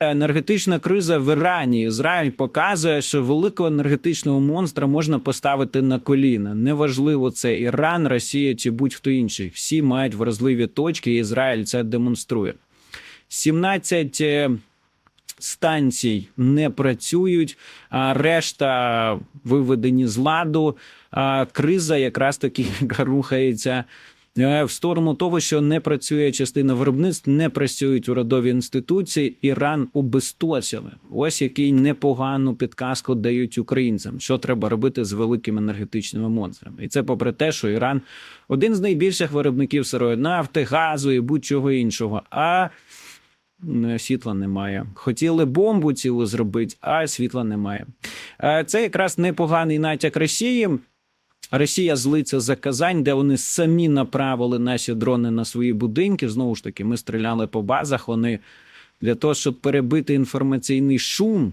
Енергетична криза в Ірані. Ізраїль показує, що великого енергетичного монстра можна поставити на коліна. Неважливо, це Іран, Росія чи будь-хто інший. Всі мають вразливі точки, і Ізраїль це демонструє. 17 е, станцій не працюють, а решта виведені з ладу. А криза якраз таки рухається в сторону того, що не працює частина виробництв, не працюють урядові інституції. Іран обесточили. Ось який непогану підказку дають українцям, що треба робити з великими енергетичними монстрами. І це попри те, що Іран один з найбільших виробників сирої нафти, газу і будь-чого іншого. А е, світла немає. Хотіли бомбу цілу зробити, а світла немає. Е, Це якраз непоганий натяк Росії. Росія злиться за Казань, де вони самі направили наші дрони на свої будинки. Знову ж таки, ми стріляли по базах. Вони для того, щоб перебити інформаційний шум,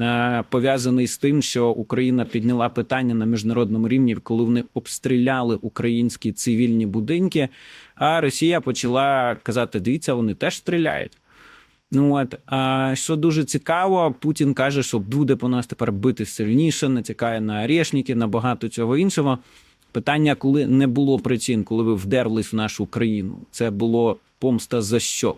е, пов'язаний з тим, що Україна підняла питання на міжнародному рівні, коли вони обстріляли українські цивільні будинки. А Росія почала казати: дивіться, вони теж стріляють. Ну от а що дуже цікаво, Путін каже, що буде по нас тепер бити сильніше, натякає на орешники, на багато цього іншого. Питання, коли не було причин, коли ви вдерлись в нашу країну, це було помста за що?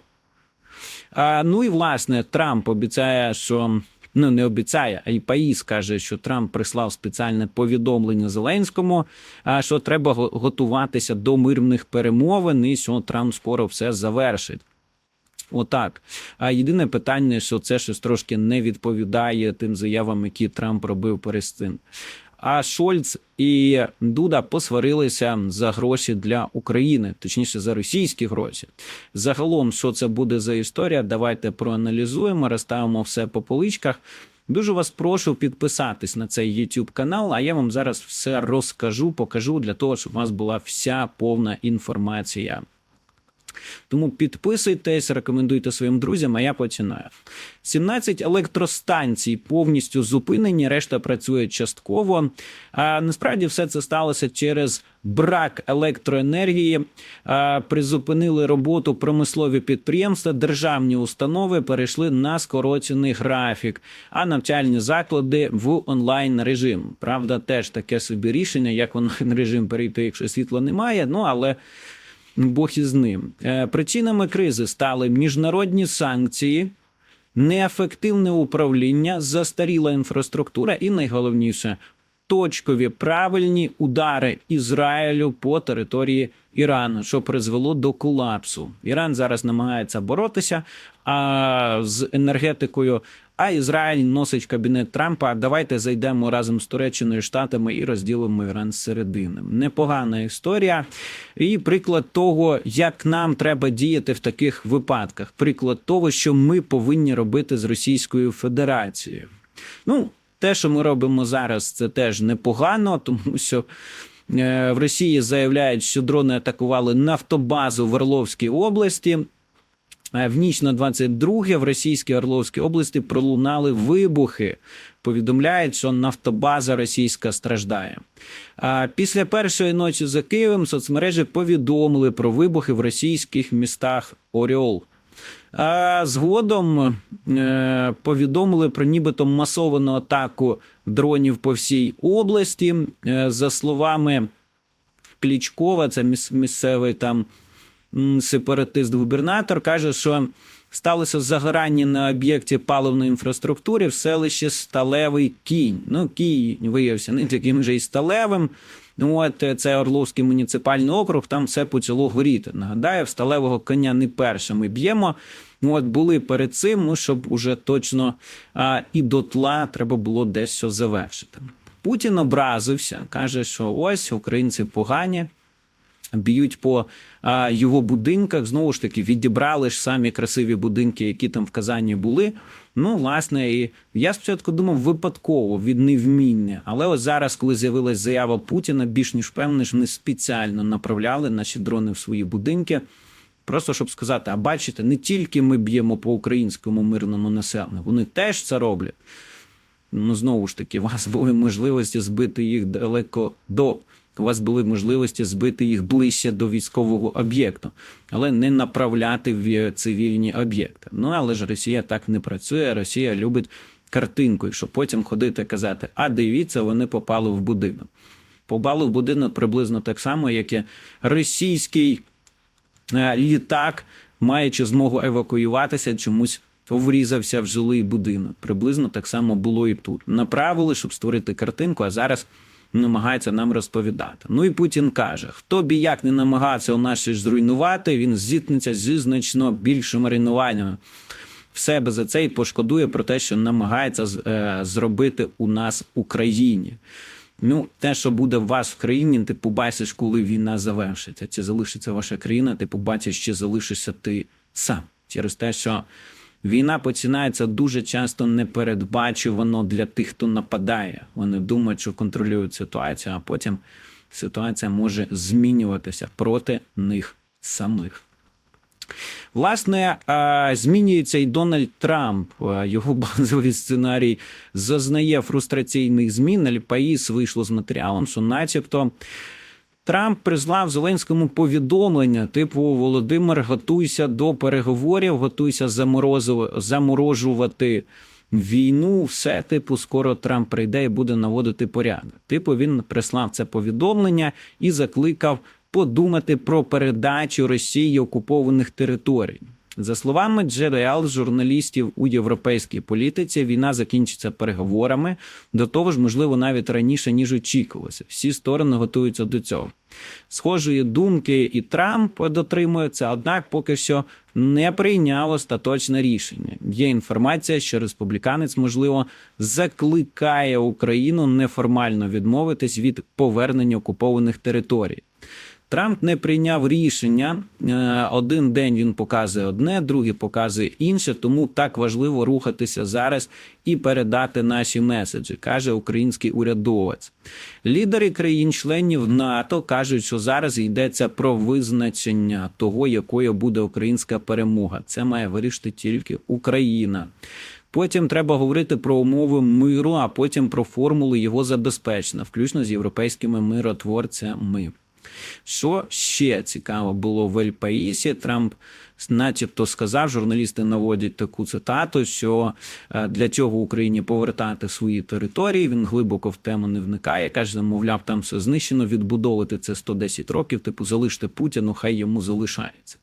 А, ну і власне Трамп обіцяє, що ну не обіцяє, а й Паїс каже, що Трамп прислав спеціальне повідомлення Зеленському, а що треба готуватися до мирних перемовин, і що Трамп скоро все завершить. Отак. А єдине питання, що це щось трошки не відповідає тим заявам, які Трамп робив перед цим. А Шольц і Дуда посварилися за гроші для України, точніше за російські гроші. Загалом, що це буде за історія, давайте проаналізуємо, розставимо все по поличках. Дуже вас прошу підписатись на цей YouTube канал, а я вам зараз все розкажу, покажу для того, щоб у вас була вся повна інформація. Тому підписуйтесь, рекомендуйте своїм друзям, а я починаю. 17 електростанцій повністю зупинені, решта працює частково. А насправді все це сталося через брак електроенергії. А, призупинили роботу промислові підприємства, державні установи перейшли на скорочений графік, а навчальні заклади в онлайн режим. Правда, теж таке собі рішення, як в онлайн режим перейти, якщо світла немає. Ну але Бог із ним. Е, Причинами кризи стали міжнародні санкції, неефективне управління, застаріла інфраструктура і найголовніше точкові правильні удари Ізраїлю по території Ірану, що призвело до колапсу. Іран зараз намагається боротися а, з енергетикою. А Ізраїль носить кабінет Трампа. Давайте зайдемо разом з Туреччиною Штатами і розділимо Іран середини. Непогана історія. І приклад того, як нам треба діяти в таких випадках. Приклад того, що ми повинні робити з Російською Федерацією. Ну, те, що ми робимо зараз, це теж непогано, тому що. е, В Росії заявляють, що дрони атакували нафтобазу в Орловській області. Е, В ніч на 22 в російській Орловській області пролунали вибухи. Повідомляють, що нафтобаза російська страждає. А після першої ночі за Києвом соцмережі повідомили про вибухи в російських містах Оріол. А згодом е, повідомили про нібито масовану атаку дронів по всій області. Е, за словами Клічкова, це міс- місцевий там м, сепаратист-губернатор, каже, що сталося загорання на об'єкті паливної інфраструктури в селищі Сталевий Кінь. Ну, кінь виявився не таким же і сталевим. Ну, от е, це Орловський муніципальний округ, там все почало горіти. Нагадаю, в сталевого коня не перше ми б'ємо. От були перед цим, ну, щоб уже точно а, і дотла треба було дещо завершити. Путін образився, каже, що ось українці погані, б'ють по а, його будинках. Знову ж таки, відібрали ж самі красиві будинки, які там в Казані були. Ну, власне, і я спочатку думав випадково від невміння. Але ось зараз, коли з'явилась заява Путіна, більш ніж впевнений, що вони спеціально направляли наші дрони в свої будинки. Просто щоб сказати: а бачите, не тільки ми б'ємо по українському мирному населенню, вони теж це роблять. Ну, знову ж таки, у вас були можливості збити їх далеко до у вас були можливості збити їх ближче до військового об'єкту, але не направляти в цивільні об'єкти. Ну але ж Росія так не працює. Росія любить картинкою, щоб потім ходити і казати: а дивіться, вони попали в будинок. Попали в будинок приблизно так само, як і російський е, літак, маючи змогу евакуюватися, чомусь врізався в жилий будинок. Приблизно так само було і тут. Направили, щоб створити картинку, а зараз намагається нам розповідати. Ну і Путін каже: хто б як не намагався у нас щось зруйнувати, він зіткнеться зі значно більшим руйнуванням в себе за це і пошкодує про те, що намагається е, зробити у нас в Україні. Ну, те, що буде у вас в країні, ти побачиш, коли війна завершиться. Чи залишиться ваша країна, ти побачиш, чи залишишся ти сам. Через те, що війна починається дуже часто непередбачувано для тих, хто нападає. Вони думають, що контролюють ситуацію, а потім ситуація може змінюватися проти них самих. Власне, е, змінюється і Дональд Трамп. Е, Його базовий сценарій зазнає фрустраційних змін. Альпаїс вийшло з матеріалом, що, начебто, Трамп прислав Зеленському повідомлення, типу Володимир, готуйся до переговорів, готуйся заморожувати війну. Все, типу, скоро Трамп прийде і буде наводити порядок. Типу, він прислав це повідомлення і закликав подумати про передачу Росії окупованих територій. За словами джерел журналістів у європейській політиці, війна закінчиться переговорами. До того ж, можливо, навіть раніше ніж очікувалося. Всі сторони готуються до цього. Схожої думки і Трамп дотримується, однак поки що не прийняв остаточне рішення. Є інформація, що республіканець, можливо, закликає Україну неформально відмовитись від повернення окупованих територій. Трамп не прийняв рішення. Е, Один день він показує одне, другий показує інше. Тому так важливо рухатися зараз і передати наші меседжі, каже український урядовець. Лідери країн-членів НАТО кажуть, що зараз йдеться про визначення того, якою буде українська перемога. Це має вирішити тільки Україна. Потім треба говорити про умови миру, а потім про формулу його забезпечення, включно з європейськими миротворцями. Що ще цікаво було в Ель-Паїсі, Трамп начебто сказав, журналісти наводять таку цитату, що е, для цього Україні повертати свої території. Він глибоко в тему не вникає. Каже, мовляв, там все знищено, відбудовувати це 110 років. Типу, залиште Путіну, хай йому залишається.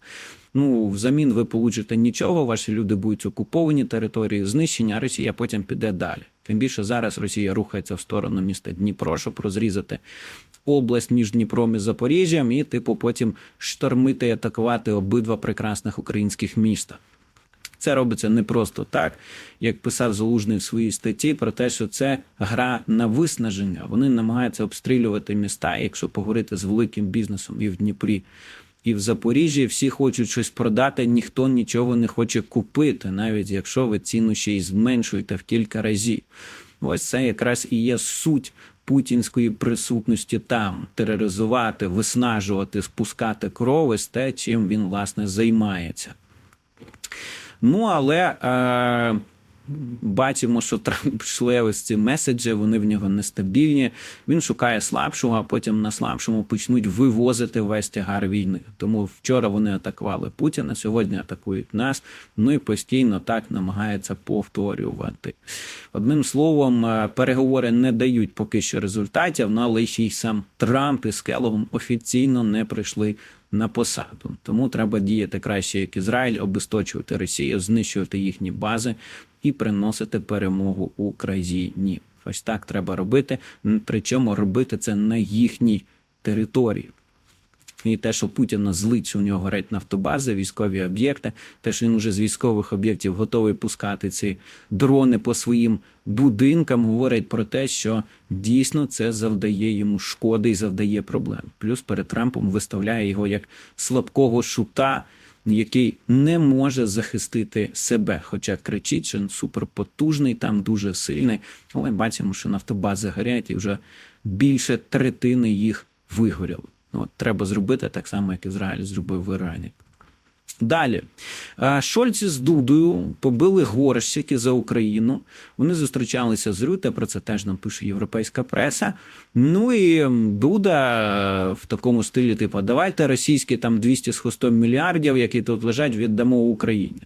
Ну, взамін ви получите нічого, ваші люди будуть окуповані території, знищені, а Росія потім піде далі. Тим більше зараз Росія рухається в сторону міста Дніпро, щоб розрізати область між Дніпром і Запоріжжям, і типу потім штормити і атакувати обидва прекрасних українських міста. Це робиться не просто так, як писав Залужний в своїй статті про те, що це гра на виснаження. Вони намагаються обстрілювати міста. Якщо поговорити з великим бізнесом і в Дніпрі, і в Запоріжжі, всі хочуть щось продати, ніхто нічого не хоче купити, навіть якщо ви ціну ще й зменшуєте в кілька разів. Ось це якраз і є суть путінської присутності там тероризувати, виснажувати, спускати кров, ось те, чим він власне займається. Ну, але е, бачимо, що Трамп ось ці меседжі, вони в нього нестабільні. Він шукає слабшого, а потім на слабшому почнуть вивозити весь тягар війни. Тому вчора вони атакували Путіна, сьогодні атакують нас. Ну і постійно так намагаються повторювати. Одним словом, е, переговори не дають поки що результатів, ну, але ще й сам Трамп із Келлогом офіційно не прийшли на посаду. Тому треба діяти краще, як Ізраїль, обесточувати Росію, знищувати їхні бази і приносити перемогу Україні. Ось так треба робити. Причому робити це на їхній території. І те, що Путіна злить, що у нього горять нафтобази, військові об'єкти, те, що він вже з військових об'єктів готовий пускати ці дрони по своїм будинкам, говорить про те, що дійсно це завдає йому шкоди і завдає проблем. Плюс перед Трампом виставляє його як слабкого шута, який не може захистити себе, хоча кричить, що він суперпотужний, там дуже сильний. Але бачимо, що нафтобази горять, і вже більше третини їх вигоріло. Ну, От, треба зробити так само, як Ізраїль зробив в Ірані. Далі Е, Шольц з Дудою побили горщики за Україну. Вони зустрічалися з Рюте, про це теж нам пише європейська преса. Ну і Дуда е, в такому стилі, типу, давайте російські там 200 з хвостом мільярдів, які тут лежать, віддамо Україні.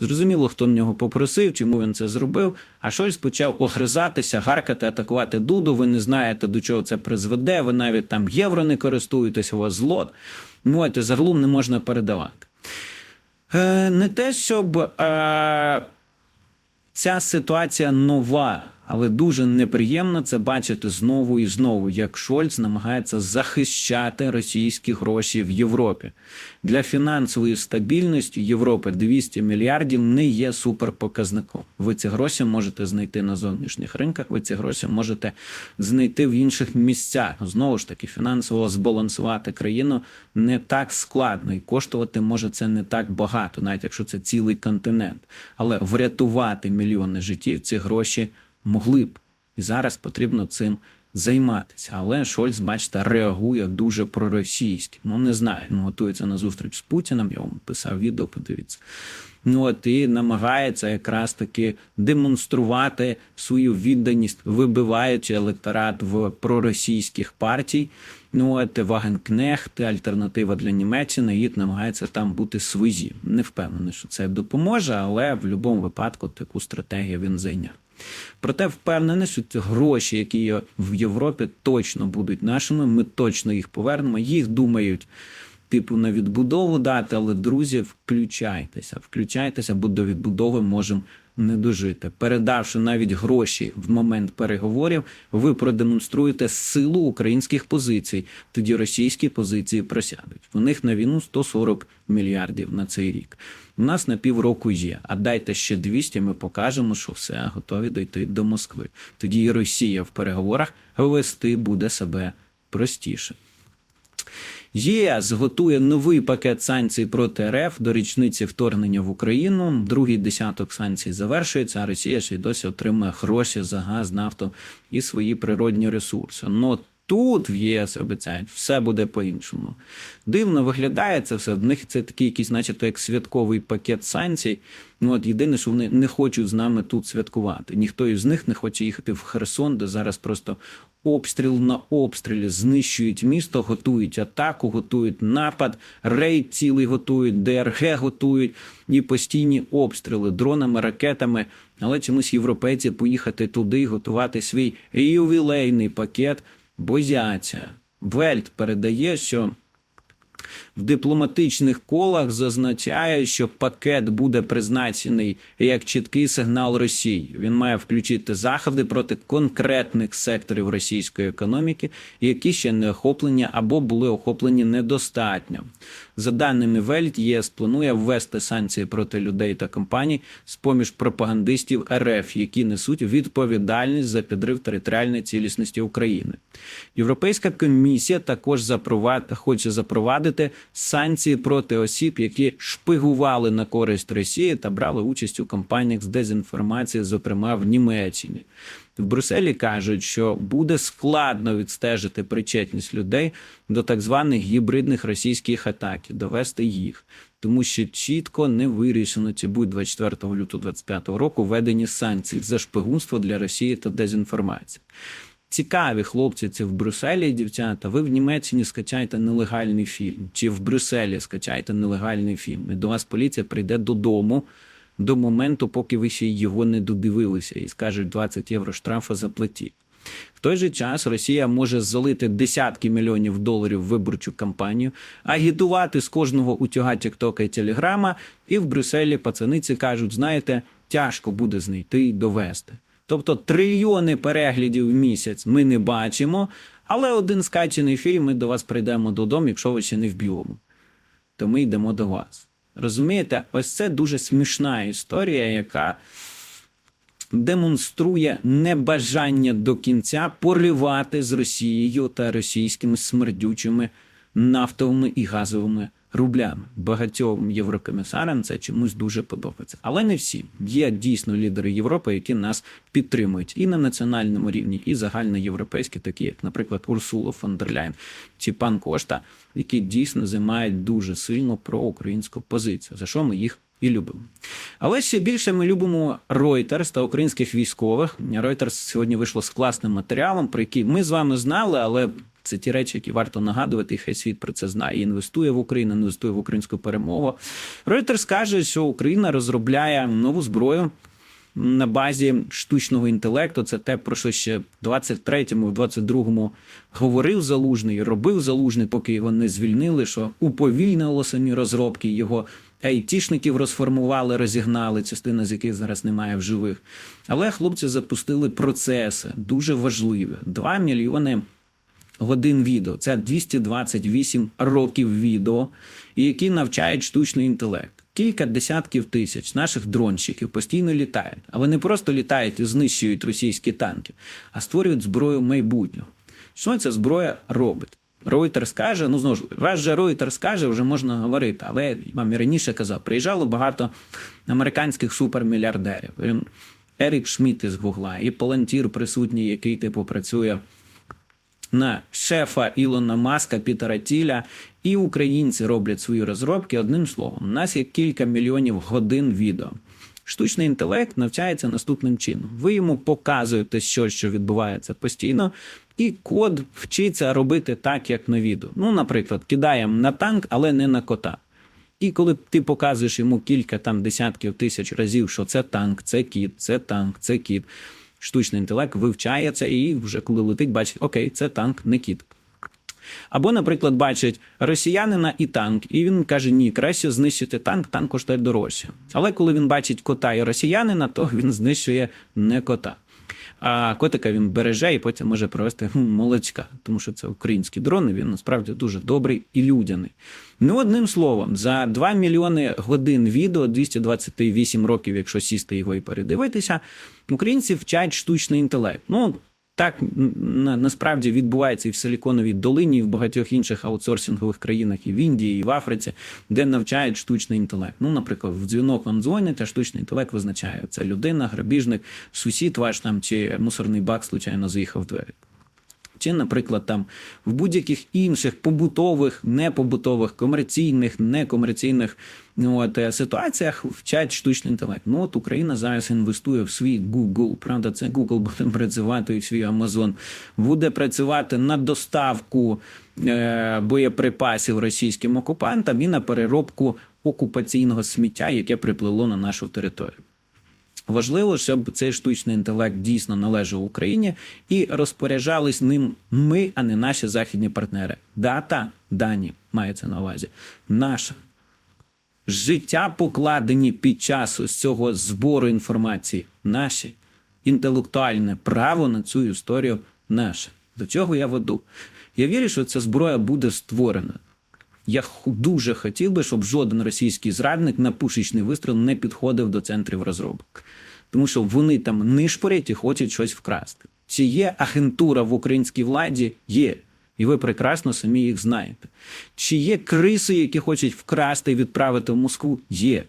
Зрозуміло, хто в нього попросив, чому він це зробив. А Шольц почав огризатися, гаркати, атакувати Дуду. Ви не знаєте, до чого це призведе. Ви навіть там євро не користуєтесь, у вас злот. Ну, от, загалом не можна передавати. Е, не те, щоб е, ця ситуація нова, але дуже неприємно це бачити знову і знову, як Шольц намагається захищати російські гроші в Європі. Для фінансової стабільності Європи 200 мільярдів не є суперпоказником. Ви ці гроші можете знайти на зовнішніх ринках, ви ці гроші можете знайти в інших місцях. Знову ж таки, фінансово збалансувати країну не так складно і коштувати може це не так багато, навіть якщо це цілий континент. Але врятувати мільйони життів ці гроші могли б. І зараз потрібно цим займатися. Але Шольц, бачите, реагує дуже проросійськи. Ну не знаю, ну готується на зустріч з Путіним. Я вам писав відео, подивіться. Ну от і намагається якраз таки демонструвати свою відданість, вибиваючи електорат в проросійських партій. Ну от Вагенкнехт, альтернатива для Німеччини, їх намагається там бути свої. Не впевнений, що це допоможе, але в будь-якому випадку таку стратегію він зайняв. Проте впевнений, що ці гроші, які є в Європі, точно будуть нашими. Ми точно їх повернемо. Їх думають, типу, на відбудову дати, але друзі, включайтеся, включайтеся, бо до відбудови можемо не дожити. Передавши навіть гроші в момент переговорів, ви продемонструєте силу українських позицій. Тоді російські позиції просядуть. У них на війну 140 мільярдів на цей рік. У нас на півроку є. А дайте ще 200, ми покажемо, що все готові дойти до Москви. Тоді і Росія в переговорах вести буде себе простіше. ЄС готує новий пакет санкцій проти РФ до річниці вторгнення в Україну. Другий десяток санкцій завершується. А Росія ще й досі отримує гроші за газ, нафту і свої природні ресурси. Но тут в ЄС обіцяють, все буде по-іншому. Дивно виглядає це все. В них це такий якийсь, начебто, як святковий пакет санкцій. Ну от єдине, що вони не хочуть з нами тут святкувати. Ніхто із них не хоче їхати в Херсон, де зараз просто обстріл на обстрілі знищують місто, готують атаку, готують напад, рейд цілий готують, ДРГ готують і постійні обстріли дронами, ракетами. Але чомусь європейці поїхати туди, готувати свій ювілейний пакет бояться. Вельт передає, що в дипломатичних колах зазначає, що пакет буде призначений як чіткий сигнал Росії. Він має включити заходи проти конкретних секторів російської економіки, які ще не охоплені або були охоплені недостатньо. За даними Вельт, ЄС планує ввести санкції проти людей та компаній з поміж пропагандистів РФ, які несуть відповідальність за підрив територіальної цілісності України. Європейська комісія також запровад... хоче запровадити санкції проти осіб, які шпигували на користь Росії та брали участь у кампаніях з дезінформації, зокрема в Німеччині. В Брюсселі кажуть, що буде складно відстежити причетність людей до так званих гібридних російських атак, довести їх, тому що чітко не вирішено, чи будуть 24 лютого 25 року введені санкції за шпигунство для Росії та дезінформацію. Цікаві хлопці, це в Брюсселі, дівчата. Ви в Німеччині скачайте нелегальний фільм, чи в Брюсселі скачайте нелегальний фільм. І до вас поліція прийде додому до моменту, поки ви ще його не додивилися, і скажуть 20 євро штрафу заплатіть. В той же час Росія може залити десятки мільйонів доларів в виборчу кампанію, агітувати з кожного утюга Тіктока і Телеграма, і в Брюсселі пацаниці кажуть: знаєте, тяжко буде знайти і довести. Тобто трильйони переглядів в місяць ми не бачимо, але один скачений фільм ми до вас прийдемо додому, якщо ви ще не в білому. То ми йдемо до вас. Розумієте, ось це дуже смішна історія, яка демонструє небажання до кінця поривати з Росією та російськими смердючими нафтовими і газовими рублями. Багатьом єврокомісарам це чомусь дуже подобається. Але не всі. Є дійсно лідери Європи, які нас підтримують і на національному рівні, і загальноєвропейські, такі як, наприклад, Урсула фон дер Ляйн чи пан Кошта, які дійсно займають дуже сильно проукраїнську позицію, за що ми їх і любимо. Але ще більше ми любимо Reuters та українських військових. Reuters сьогодні вийшло з класним матеріалом, про який ми з вами знали, але це ті речі, які варто нагадувати, і хай світ про це знає. І інвестує в Україну, інвестує в українську перемогу. Reuters каже, що Україна розробляє нову зброю. На базі штучного інтелекту це те, про що ще в 23-му, в 22-му говорив залужний, робив залужний, поки його не звільнили. Що уповільнило самі розробки його айтішників розформували, розігнали, частина з яких зараз немає в живих. Але хлопці запустили процеси дуже важливі: 2 мільйони годин відео. Це 228 років відео, які навчають штучний інтелект. Кілька десятків тисяч наших дронщиків постійно літають, але не просто літають і знищують російські танки, а створюють зброю майбутнього. Що ця зброя робить? Reuters каже, ну знову ж раз же Reuters каже, вже можна говорити, але я вам і раніше казав, приїжджало багато американських супермільярдерів. Ерік Шмідт із Гугла, і Палантір присутній, який типу працює на шефа Ілона Маска Пітера Тіля, і українці роблять свої розробки. Одним словом, у нас є кілька мільйонів годин відео. Штучний інтелект навчається наступним чином. Ви йому показуєте щось, що відбувається постійно, і код вчиться робити так, як на відео. Ну, наприклад, кидаємо на танк, але не на кота. І коли ти показуєш йому кілька там десятків тисяч разів, що це танк, це кіт, це танк, це кіт, штучний інтелект вивчає це і вже коли летить, бачить, окей, це танк, не кіт. Або, наприклад, бачить росіянина і танк, і він каже: ні, краще знищити танк, танк коштує дорожче. Але коли він бачить кота і росіянина, то він знищує не кота. А котика він береже і потім може провести молочка, тому що це український дрон, і він насправді дуже добрий і людяний. Ну, одним словом, за 2 мільйони годин відео, 228 років, якщо сісти його і передивитися, українці вчать штучний інтелект. Ну, так на, насправді відбувається і в Силіконовій долині, і в багатьох інших аутсорсингових країнах, і в Індії, і в Африці, де навчають штучний інтелект. Ну, наприклад, в дзвінок вам дзвонять, а штучний інтелект визначає це людина, грабіжник, сусід ваш там чи мусорний бак случайно заїхав двері. Чи, наприклад, там в будь-яких інших побутових, непобутових, комерційних, некомерційних от, е, ситуаціях вчать штучний інтелект. Ну от Україна зараз інвестує в свій Google. Правда, це Google буде працювати і в свій Amazon, буде працювати на доставку е, боєприпасів російським окупантам і на переробку окупаційного сміття, яке приплило на нашу територію. Важливо, щоб цей штучний інтелект дійсно належав Україні і розпоряджались ним ми, а не наші західні партнери. Дата, дані мається на увазі. Наша життя покладені під час ось цього збору інформації. Наші інтелектуальне право на цю історію наше. До чого я веду? Я вірю, що ця зброя буде створена. Я дуже хотів би, щоб жоден російський зрадник на пушечний вистріл не підходив до центрів розробок, тому що вони там нишпорять і хочуть щось вкрасти. Чи є агентура в українській владі? Є. І ви прекрасно самі їх знаєте. Чи є криси, які хочуть вкрасти і відправити в Москву? Є.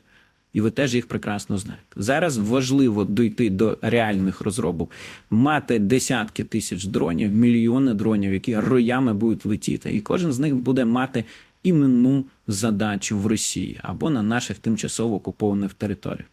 І ви теж їх прекрасно знаєте. Зараз важливо дійти до реальних розробок, мати десятки тисяч дронів, мільйони дронів, які роями будуть летіти. І кожен з них буде мати іменну задачу в Росії або на наших тимчасово окупованих територіях.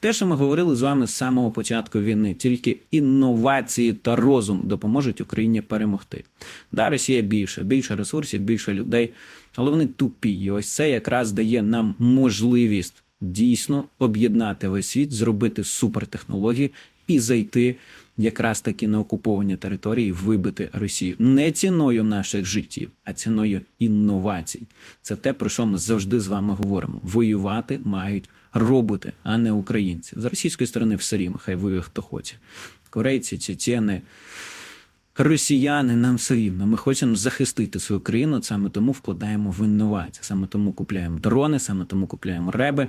Те, що ми говорили з вами з самого початку війни, тільки інновації та розум допоможуть Україні перемогти. Да, Росія більше, більше ресурсів, більше людей, але вони тупі. І ось це якраз дає нам можливість дійсно об'єднати весь світ, зробити супертехнології і зайти якраз таки на окуповані території, вибити Росію не ціною наших життів, а ціною інновацій. Це те, про що ми завжди з вами говоримо. Воювати мають роботи, а не українці. З російської сторони все рівно, хай воює хто хоче. Корейці, чечени, росіяни нам все рівно. Ми хочемо захистити свою країну, саме тому вкладаємо в інновації, саме тому купляємо дрони, саме тому купляємо реби.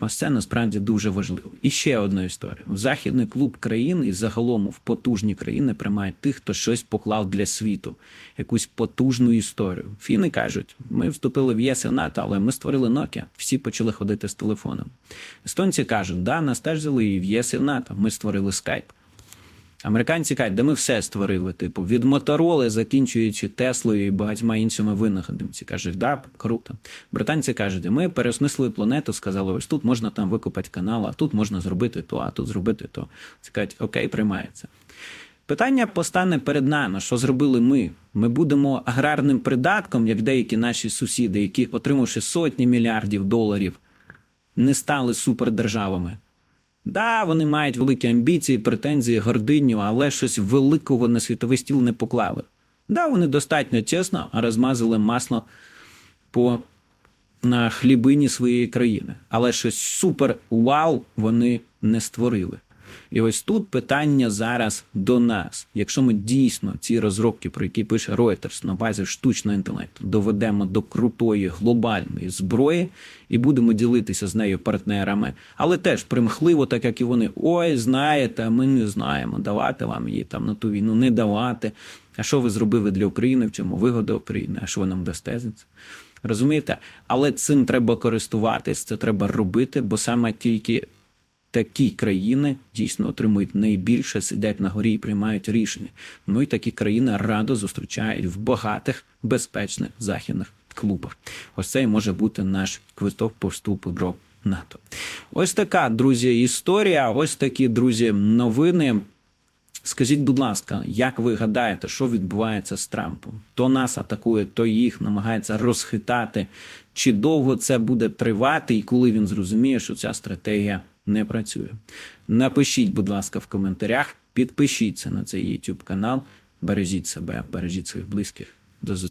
Ось це насправді дуже важливо. І ще одна історія: в західний клуб країн і загалом в потужні країни приймають тих, хто щось поклав для світу, якусь потужну історію. Фіни кажуть: ми вступили в ЄС і НАТО, але ми створили Nokia. Всі почали ходити з телефоном. Естонці кажуть, да, нас теж взяли і в ЄС і НАТО. Ми створили Skype. Американці кажуть, да ми все створили. Типу, від Мотороли, закінчуючи Теслою і багатьма іншими винаходами. Кажуть, да, круто. Британці кажуть, ми переосмислили планету, сказали, ось тут можна там викопати канал, а тут можна зробити то, а тут зробити то. Ці кажуть, окей, приймається. Питання постане перед нами, що зробили ми. Ми будемо аграрним придатком, як деякі наші сусіди, які, отримавши сотні мільярдів доларів, не стали супердержавами. Да, вони мають великі амбіції, претензії, гординю, але щось великого на світовий стіл не поклали. Да, вони достатньо чесно розмазали масло по на хлібині своєї країни, але щось супер вау вони не створили. І ось тут питання зараз до нас. Якщо ми дійсно ці розробки, про які пише Reuters на базі штучного інтелекту, доведемо до крутої глобальної зброї і будемо ділитися з нею партнерами, але теж примхливо, так як і вони. Ой, знаєте, ми не знаємо, давати вам її там на ту війну, не давати. А що ви зробили для України? В чому вигода України? А що ви нам дасте? Розумієте? Але цим треба користуватись, це треба робити, бо саме тільки такі країни дійсно отримують найбільше, сидять на горі і приймають рішення. Ну і такі країни радо зустрічають в багатих, безпечних західних клубах. Ось це і може бути наш квиток по вступу до НАТО. Ось така, друзі, історія. Ось такі, друзі, новини. Скажіть, будь ласка, як ви гадаєте, що відбувається з Трампом? То нас атакує, то їх намагається розхитати. Чи довго це буде тривати, і коли він зрозуміє, що ця стратегія не працює? Напишіть, будь ласка, в коментарях, підпишіться на цей YouTube канал, бережіть себе, бережіть своїх близьких. До зустрічі.